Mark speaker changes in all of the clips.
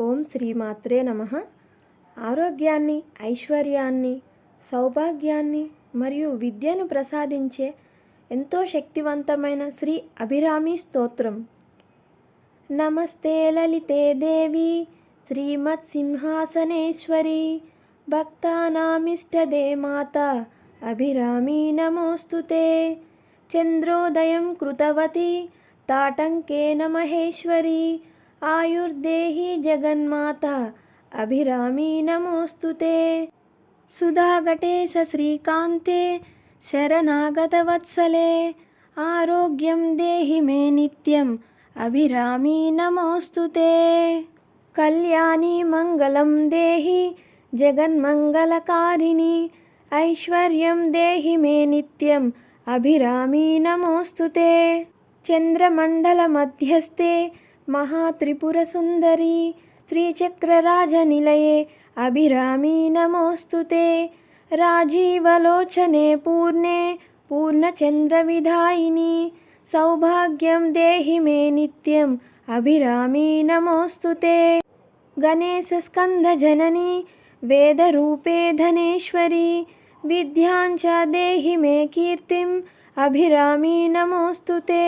Speaker 1: ఓం శ్రీమాత్రే నమ. ఆరోగ్యాన్ని ఐశ్వర్యాన్ని సౌభాగ్యాన్ని మరియు విద్యను ప్రసాదించే ఎంతో శక్తివంతమైన శ్రీ అభిరామి స్తోత్రం. నమస్తే లలితే దేవి శ్రీమత్సింహాసనేశ్వరి భక్తానామిష్టదే మాత అభిరామి నమోస్తుతే. చంద్రోదయం కృతవతి తాటంకేన మహేశ్వరి ఆయుర్దేహి జగన్మాత అభిరామీ నమోస్తుతే సుధాఘటేశ శ్రీకాంతే శరణాగతవత్సలే ఆరోగ్యం దేహి మే నిత్యం అభిరామీ నమోస్తుతే కళ్యాణి మంగళం దేహి జగన్మంగళకారిణి. ఐశ్వర్యం దేహి మే నిత్యం అభిరామీ నమోస్తుతే చంద్రమండల మధ్యస్థే महात्रिपुरसुन्दरी श्रीचक्रराजनिलये अभिरामी नमोऽस्तुते राजीवलोचने पूर्णे पूर्णचन्द्रविधायिनी सौभाग्यं देहि मे नित्यम् अभिरामी नमोऽस्तुते गणेशस्कन्धजननी वेदरूपे धनेश्वरी विद्यां च देहि मे कीर्तिम् अभिरामी नमोऽस्तुते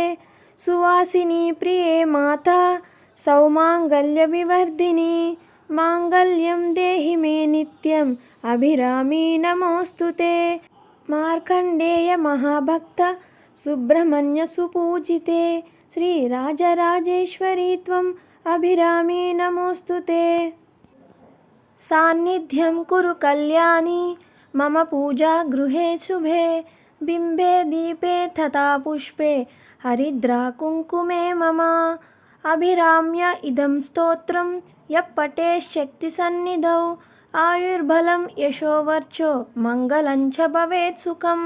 Speaker 1: సువాసిని ప్రియే మాత సౌమాంగల్య వివర్ధిని మాంగళ్యం దేహి మే నిత్యం అభిరామి నమోస్తుతే మార్కండేయ మహాభక్త సుబ్రహ్మణ్య సుపూజితే. శ్రీరాజరాజేశ్వరీ త్వం అభిరామి నమోస్తుతే సాన్నిధ్యం కురు కళ్యాణి మమ పూజా గృహే శుభే. బింబే దీపే తథా పుష్పే హరిద్రా కుంకుమే మమ అభిరామ్య ఇదం స్తోత్రం యప్పటే శక్తి సన్నిధౌ ఆయుర్బలం యశోవర్చో మంగళంచ భవేత్ సుఖం